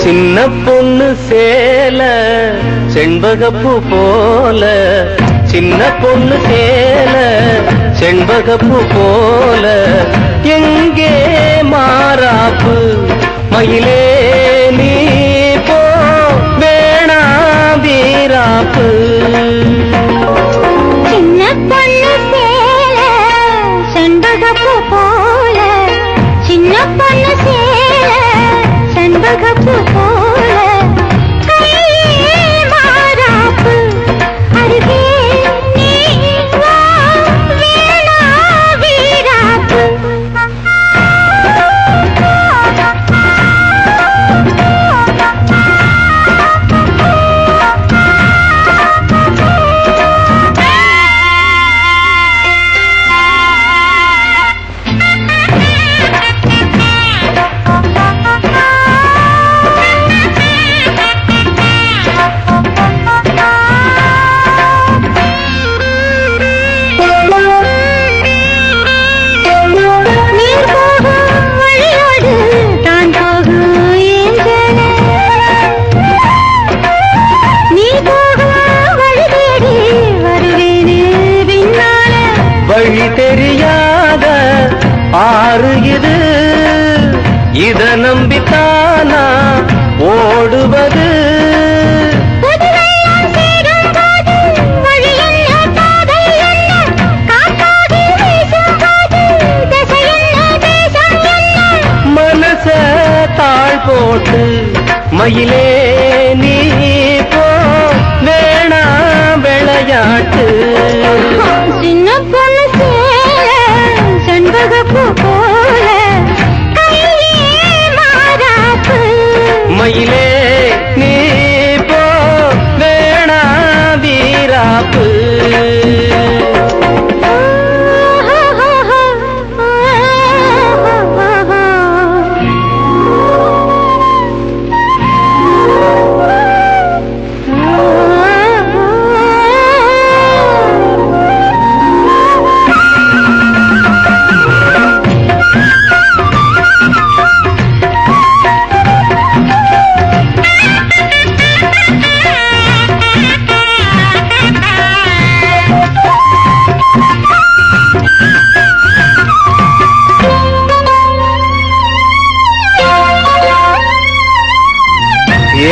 சின்ன பொண்ணு சேலை செண்பகப்பூ போல சின்ன பொண்ணு சேல செண்பகப்பூ போல எங்கே மாறாப்பு? ஆறு இது இத நம்பித்தானா ஓடுவது? மனச தாழ் போட்டு மயிலே நீ போ. வேணா விளையாட்டு. செண்பகப்பூ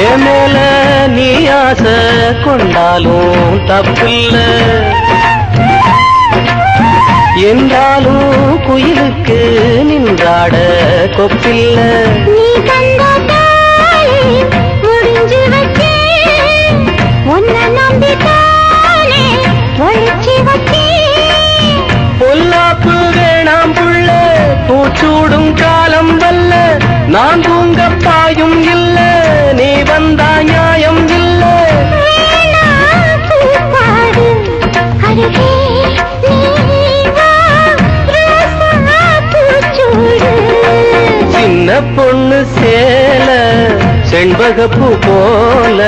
என் மேல நீ ஆசை கொண்டாலும் தப்பில்ல. என்றாலும் குயிலுக்கு நின்றாட கொப்பில்ல. பொல்லாப்பு வேணாம் புள்ள பூச்சூடும் காலம் வல்ல நான் தூங்க பாயும் இல்ல நீ வந்தா நியாயம் இல்ல. சின்ன பொண்ணு சேல செண்பகப்பு போல.